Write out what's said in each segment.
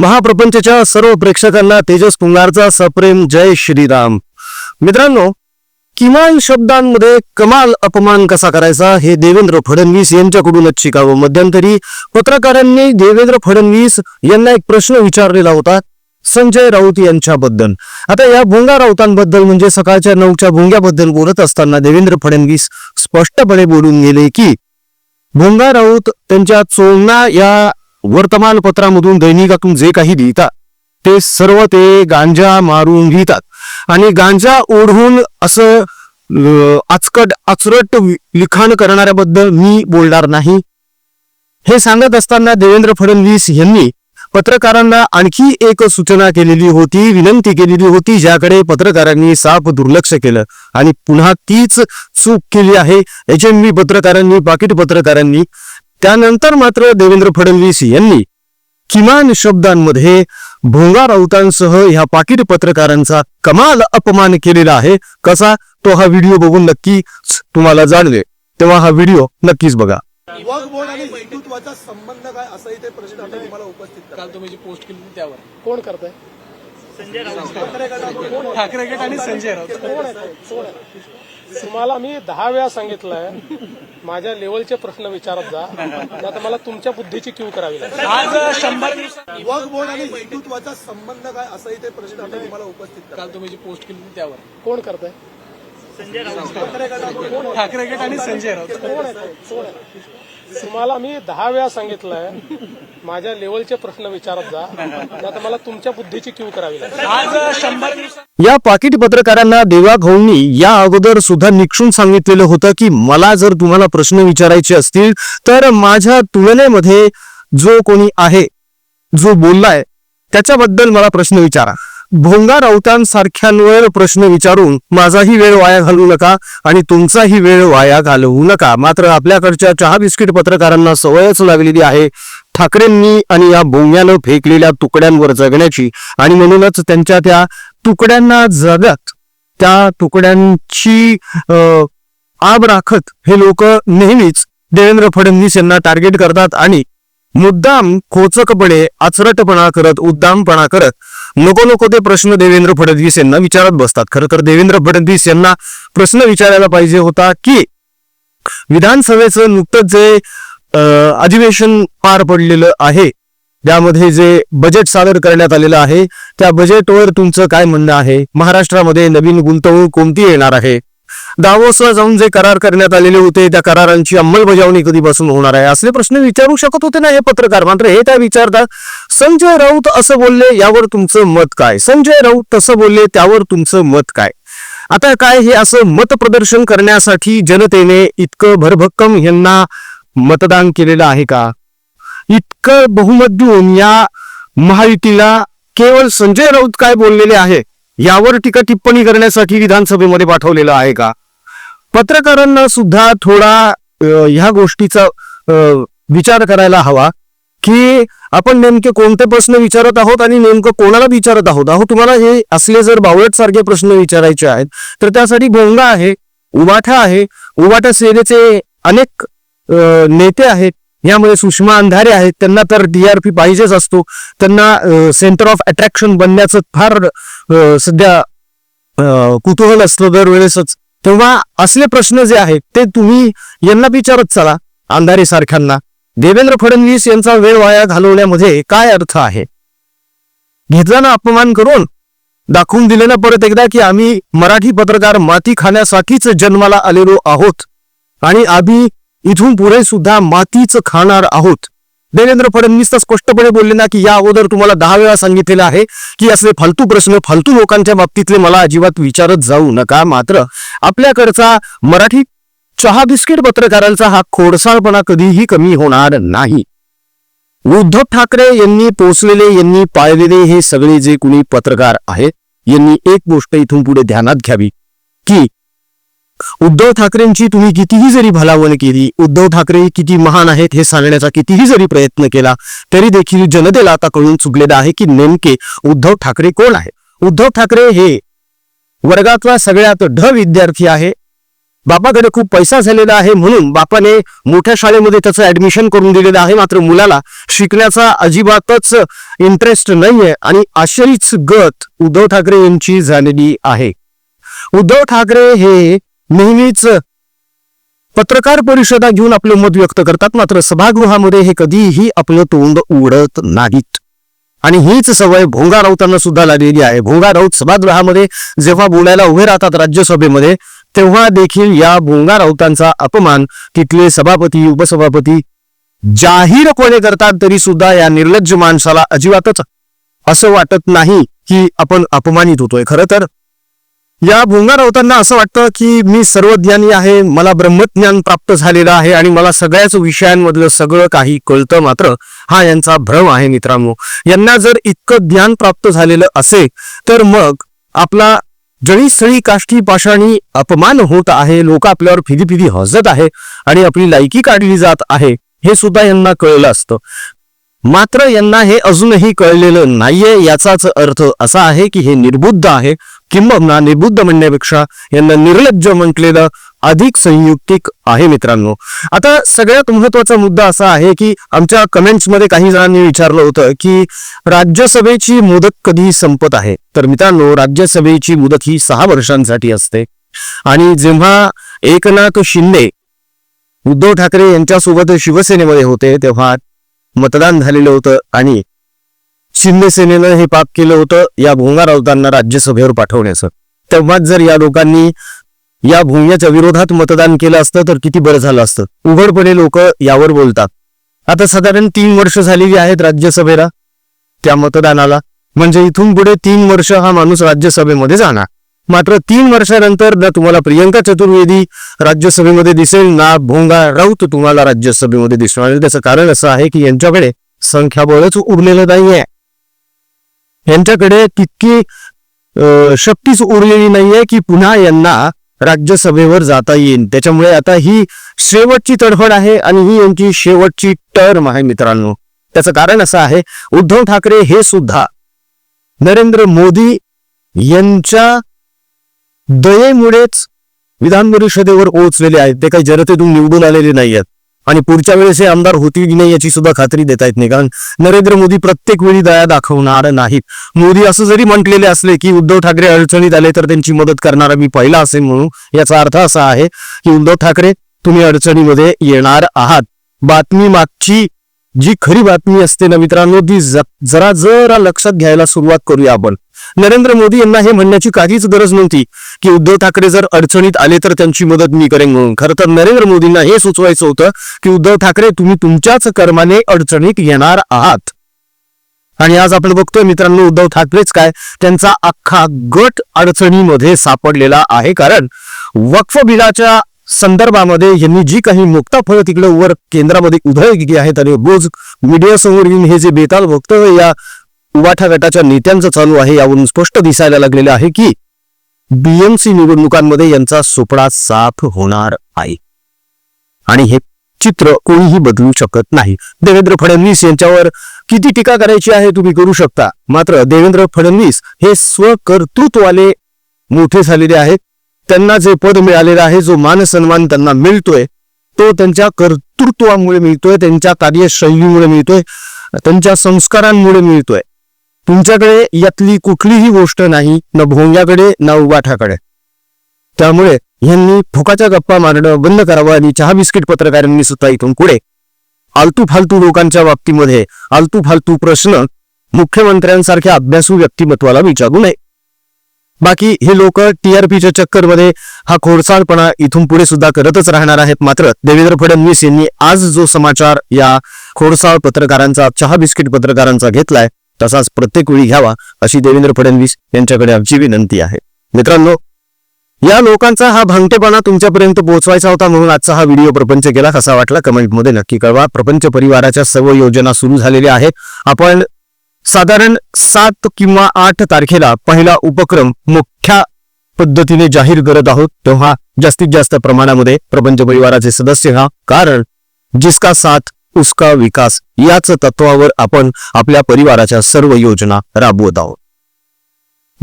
महाप्रपंचच्या सर्व प्रेक्षकांना तेजस पुंगारचा सप्रेम जय श्रीराम. मित्रांनो किमान शब्दांमध्ये कमाल अपमान कसा करायचा हे देवेंद्र फडणवीस यांच्याकडूनच शिकावं. मध्यंतरी पत्रकारांनी देवेंद्र फडणवीस यांना एक प्रश्न विचारलेला होता संजय राऊत यांच्याबद्दल. आता या भोंगा राऊतांबद्दल म्हणजे सकाळच्या नऊच्या भोंग्याबद्दल बोलत असताना देवेंद्र फडणवीस स्पष्टपणे बोलून गेले की भोंगा राऊत त्यांच्या चोलना या वर्तमानपत्रामधून दैनिकातून जे काही लिहितात ते सर्व ते गांजा मारून लिहितात. आणि गांजा ओढून असं आचकट आचरट लिखाण करणाऱ्याबद्दल मी बोलणार नाही. हे सांगत असताना देवेंद्र फडणवीस यांनी पत्रकारांना आणखी एक सूचना केलेली होती विनंती केलेली होती ज्याकडे पत्रकारांनी साफ दुर्लक्ष केलं. आणि पुन्हा तीच चूक केली आहे एच पत्रकारांनी पाकिट पत्रकारांनी त्यानंतर मात्र देवेंद्र फडणवीस यांनी किमान शब्दांमध्ये भोंगा राऊतांसह ह्या पाकिट पत्रकारांचा कमाल अपमान केलेला आहे. कसा? तो हा व्हिडिओ बघून नक्की तुम्हाला जाणवे तेव्हा हा व्हिडिओ नक्कीच बघा. आणि हिंदुत्वाचा संबंध काय? असा इथे प्रश्न तुम्हाला उपस्थित. काल तुम्ही जी पोस्ट केली त्यावर. कोण करताय? ठाकरे गट आणि संजय राऊत. तुम्हाला मी दहा वेळा सांगितलंय माझ्या लेवलचे प्रश्न विचारत जा. आता मला तुमच्या बुद्धीची क्यू करावी लागेल. आज शंभर बोर्ड आणि हिंदुत्वाचा संबंध काय? असा इथे प्रश्न आता तुम्हाला उपस्थित करा. काल तुम्ही जी पोस्ट केली होती त्यावर. कोण करताय? ठाकरे गट आणि संजय राऊत. कोण आहे? कोण आहे? तुम्हाला मी दहा वेळा सांगितलंय माझ्या लेवलचे प्रश्न विचारत जा. आता मला तुमच्या बुद्धीची क्यू करावी लागेल. या पाकिट पत्रकारांना देवा भाऊंनी या अगोदर सुद्धा निक्षून सांगितलेलं होतं की मला जर तुम्हाला प्रश्न विचारायचे असतील तर माझ्या तुलनेमध्ये जो कोणी आहे जो बोललाय त्याच्याबद्दल मला प्रश्न विचारा. भोंगा राऊतांसारख्यांवर प्रश्न विचारून माझाही वेळ वाया घालवू नका आणि तुमचाही वेळ वाया घालवू नका. मात्र आपल्याकडच्या चहा बिस्किट पत्रकारांना सवयच लागलेली आहे ठाकरेंनी आणि या भोंग्यानं फेकलेल्या तुकड्यांवर जगण्याची आणि म्हणूनच त्यांच्या त्या तुकड्यांना जगत त्या तुकड्यांची आब राखत हे लोक नेहमीच देवेंद्र फडणवीस यांना टार्गेट करतात आणि मुद्दाम खोचकपणे आचरटपणा करत उद्दामपणा करत नको नको ते प्रश्न देवेंद्र फडणवीस यांना विचारत बसतात. खरं तर देवेंद्र फडणवीस यांना प्रश्न विचारायला पाहिजे होता की विधानसभेचं नुकतंच जे अधिवेशन पार पडलेलं आहे त्यामध्ये जे बजेट सादर करण्यात आलेलं आहे त्या बजेटवर तुमचं काय म्हणणं आहे? महाराष्ट्रामध्ये नवीन गुंतवणूक कोणती येणार आहे? दावोसला जाऊन जे करार करण्यात आलेले होते त्या करारांची अंमलबजावणी कधीपासून होणार आहे? असले प्रश्न विचारू शकत होते ना हे पत्रकार? मात्र हे त्या विचारतात संजय राऊत असं बोलले यावर तुमचं मत काय? संजय राऊत तसं बोलले त्यावर तुमचं मत काय? आता काय हे असं मत प्रदर्शन करण्यासाठी जनतेने इतकं भरभक्कम यांना मतदान केलेलं आहे का? इतकं बहुमत देऊन या महायुतीला केवळ संजय राऊत काय बोललेले आहे? यावर टीका टिप्पणी करण्यासाठी विधानसभेमध्ये पाठवलेलं आहे का? पत्रकारांना सुद्धा थोडा ह्या गोष्टीचा विचार करायला हवा की आपण नेमके कोणते प्रश्न विचारत आहोत आणि नेमकं कोणाला विचारत आहोत? अहो तुम्हाला हे असले जर बावळट सारखे प्रश्न विचारायचे आहेत तर त्यासाठी भोंगा आहे उबाठा आहे. उबाठा सेनेचे अनेक नेते आहेत यामध्ये सुषमा अंधारे आहेत. त्यांना तर डीआरपी पाहिजेच असतो. त्यांना सेंटर ऑफ अट्रॅक्शन बनण्याचं फार सध्या कुतूहल असतं दरवेळेसच. तेव्हा असले प्रश्न जे आहेत ते तुम्ही यांना विचारत चला अंधारे सारख्यांना. देवेंद्र फडणवीस यांचा वेळ वाया घालवण्यामध्ये काय अर्थ आहे? घेतला ना अपमान करून? दाखवून दिले ना परत एकदा की आम्ही मराठी पत्रकार माती खाण्यासाठीच जन्माला आलेलो आहोत. आणि आम्ही इथून पुढे सुद्धा मातीच खाणार आहोत. देवेंद्र फडणवीस तर स्पष्टपणे बोलले ना की या अगोदर तुम्हाला दहा वेळा सांगितलेलं आहे की असले फालतू प्रश्न फालतू लोकांच्या बाबतीतले मला अजिबात विचारत जाऊ नका. मात्र आपल्याकडचा मराठी चहा बिस्किट पत्रकारांचा हा खोडसाळपणा कधीही कमी होणार नाही. उद्धव ठाकरे यांनी पोचलेले यांनी पाळलेले हे सगळे जे कुणी पत्रकार आहेत यांनी एक गोष्ट इथून पुढे ध्यानात घ्यावी की उद्धव ठाकरेंची तुम्ही कितीही जरी भलावण केली उद्धव ठाकरे किती महान आहेत हे सांगण्याचा कितीही जरी प्रयत्न केला तरी देखील जनतेला आता कळून चुकलेलं आहे की नेमके उद्धव ठाकरे कोण आहे उद्धव ठाकरे हे वर्गातला सगळ्यात ढ विद्यार्थी आहे. बापाकडे खूप पैसा झालेला आहे म्हणून बापाने मोठ्या शाळेमध्ये त्याचं ऍडमिशन करून दिलेलं आहे. मात्र मुलाला शिकण्याचा अजिबातच इंटरेस्ट नाहीये आणि अशीच गत उद्धव ठाकरे यांची झालेली आहे. उद्धव ठाकरे हे नेहमीच पत्रकार परिषदा घेऊन आपलं मत व्यक्त करतात. मात्र सभागृहामध्ये हे कधीही आपलं तोंड उघडत नाहीत. आणि हीच सवय भोंगा राऊतांना सुद्धा लागलेली आहे. भोंगा राऊत सभागृहामध्ये जेव्हा बोलायला उभे राहतात राज्यसभेमध्ये तेव्हा देखील या भोंगा राऊतांचा अपमान तिथले सभापती उपसभापती जाहीरपणे करतात तरी सुद्धा या निर्लज्ज माणसाला अजिबातच असं वाटत नाही की आपण अपमानित होतोय. खरं तर या भोंगार राऊतांना असं वाटतं की मी सर्वज्ञानी आहे मला ब्रह्मज्ञान प्राप्त झालेलं आहे आणि मला सगळ्याच विषयांमधलं सगळं काही कळतं मात्र हा यांचा भ्रम आहे मित्रांनो. यांना जर इतकं ज्ञान प्राप्त झालेलं असेल तर मग आपला जळी काष्ठी काष्टी पाषाणी अपमान होत आहे लोक आपल्यावर फिदी फिदी हसत आहे आणि आपली लायकी काढली जात आहे हे सुद्धा यांना कळलं असतं. मात्र यांना हे अजूनही कळलेलं नाहीये. याचाच अर्थ असा आहे की हे निर्बुद्ध आहे. किंबहुना निर्बुद्ध म्हणण्यापेक्षा यांना निर्लज्ज म्हटलेलं अधिक संयुक्तिक आहे मित्रांनो. आता सगळ्यात महत्त्वाचा मुद्दा असा आहे की आमच्या कमेंट्समध्ये काही जणांनी विचारलं होतं की राज्यसभेची मुदत कधी संपत आहे? तर मित्रांनो राज्यसभेची मुदत ही सहा वर्षांसाठी असते. आणि जेव्हा एकनाथ शिंदे उद्धव ठाकरे यांच्यासोबत शिवसेनेमध्ये होते तेव्हा मतदान झालेलं होतं आणि शिंदेसेनेनं हे पाप केलं होतं या भोंगा राऊतांना राज्यसभेवर पाठवण्याचं. तेव्हाच जर या लोकांनी या भोंग्याच्या विरोधात मतदान केलं असतं तर किती बरं झालं असतं. उघडपणे लोक यावर बोलतात. आता साधारण तीन वर्ष झालेली आहेत राज्यसभेला त्या मतदानाला. म्हणजे इथून पुढे तीन वर्ष हा माणूस राज्यसभेमध्ये जाणार. मात्र तीन वर्षानंतर ना तुम्हाला प्रियंका चतुर्वेदी राज्यसभेमध्ये दिसेल ना भोंगा राऊत तुम्हाला राज्यसभेमध्ये दिसणार आणि त्याचं कारण असं आहे की यांच्याकडे संख्याबळच उरलेलं नाहीये. यांच्याकडे तितकी शक्तीच उरलेली नाहीये की पुन्हा यांना राज्यसभेवर जाता येईल. त्याच्यामुळे आता ही शेवटची तडफड आहे आणि ही यांची शेवटची टर्म आहे मित्रांनो. त्याचं कारण असं आहे उद्धव ठाकरे हे सुद्धा नरेंद्र मोदी यांच्या दयेमुळेच विधान परिषदेवर पोहोचलेले आहेत. ते काही जनतेतून निवडून आलेले नाही आहेत आणि पुढच्या वेळेस हे आमदार होतील की नाही याची सुद्धा खात्री देता येत नाही. कारण नरेंद्र मोदी प्रत्येक वेळी दया दाखवणार नाहीत. मोदी असं जरी म्हटलेले असले की उद्धव ठाकरे अडचणीत आले तर त्यांची मदत करणारा मी पहिला असेल म्हणून याचा अर्थ असा आहे की उद्धव ठाकरे तुम्ही अडचणीमध्ये येणार आहात. बातमी मागची जी खरी बातमी असते ना मित्रांनो ती ज- जरा जरा लक्षात घ्यायला सुरुवात करूया आपण. नरेंद्र मोदी यांना हे म्हणण्याची काहीच गरज नव्हती की उद्धव ठाकरे जर अडचणीत आले तर त्यांची मदत मी करेन म्हणून. खरं तर नरेंद्र मोदींना हे सुचवायचं होतं की उद्धव ठाकरे तुम्ही तुमच्याच कर्माने अडचणीत येणार आहात. आणि आज आपण बघतोय मित्रांनो उद्धव ठाकरेच काय? त्यांचा अख्खा गट अडचणीमध्ये सापडलेला आहे. कारण वक्फ बिलाच्या संदर्भामध्ये यांनी जी काही मुक्ता फळं तिकडे वर केंद्रामध्ये उधळली आहेत आणि रोज मीडियासमोर येऊन हे जे बेताल वक्तव्य या उवाठा गटाच्या नेत्यांचं चालू आहे यावरून स्पष्ट दिसायला लागलेलं आहे की बीएमसी निवडणुकांमध्ये यांचा सुपडा साफ होणार आहे. आणि हे चित्र कोणीही बदलू शकत नाही. देवेंद्र फडणवीस यांच्यावर किती टीका करायची आहे तुम्ही करू शकता. मात्र देवेंद्र फडणवीस हे स्वकर्तृत्वाले मोठे झालेले आहेत. त्यांना जे पद मिळालेलं आहे जो मान सन्मान त्यांना मिळतोय तो त्यांच्या कर्तृत्वामुळे मिळतोय त्यांच्या कार्यशैलीमुळे मिळतोय त्यांच्या संस्कारांमुळे मिळतोय. तुमच्याकडे यातली कुठलीही गोष्ट नाही न भोंग्याकडे ना उभाठाकडे त्यामुळे यांनी फुकाच्या गप्पा मारणं बंद करावं आणि चहा बिस्किट पत्रकारांनी सुद्धा इथून पुढे. आलतू फालतू लोकांच्या बाबतीमध्ये आलतू फालतू प्रश्न मुख्यमंत्र्यांसारख्या अभ्यासू व्यक्तिमत्वाला विचारू नये. बाकी हे लोक टीआरपीच्या चक्करमध्ये हा खोडसाळपणा इथून पुढे सुद्धा करतच राहणार आहेत. मात्र देवेंद्र फडणवीस यांनी आज जो समाचार या खोडसाळ पत्रकारांचा चहा बिस्किट पत्रकारांचा घेतलाय तसाच प्रत्येक वेळी घ्यावा अशी देवेंद्र फडणवीस यांच्याकडे आमची विनंती आहे. मित्रांनो या लोकांचा हा भांगटेपणा तुमच्यापर्यंत पोहोचवायचा होता म्हणून आजचा हा व्हिडिओ प्रपंच केला. कसा वाटला कमेंटमध्ये नक्की कळवा. प्रपंच परिवाराच्या सर्व योजना सुरू झालेल्या आहेत आपण साधारण सात किंवा आठ तारखेला पहिला उपक्रम मुख्या पद्धतीने जाहीर करत आहोत. तेव्हा जास्तीत जास्त प्रमाणामध्ये प्रपंच परिवाराचे सदस्य हा कारण जिसका साथ उसका विकास याच तत्वावर आपण आपल्या परिवाराच्या सर्व योजना राबवत आहोत.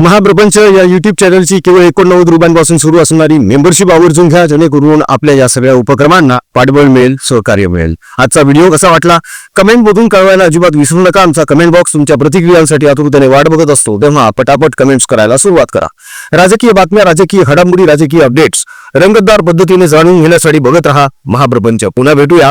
महाप्रपंच या युट्यूब चॅनलची केवळ एकोणनव्वद रुपयांपासून सुरू असणारी मेंबरशिप आवर्जून घ्या जेणेकरून आपल्या या सगळ्या उपक्रमांना पाठबळ मिळेल सहकार्य मिळेल. आजचा व्हिडिओ कसा वाटला? कमेंट मधून कळवायला अजिबात विसरू नका. आमचा कमेंट बॉक्स तुमच्या प्रतिक्रियांसाठी आतुरतेने वाट बघत असतो. तेव्हा पटापट कमेंट्स करायला सुरुवात करा. राजकीय बातम्या राजकीय घडामोडी राजकीय अपडेट्स रंगतदार पद्धतीने जाणून घेण्यासाठी बघत रहा. महाप्रपंच. पुन्हा भेटूया.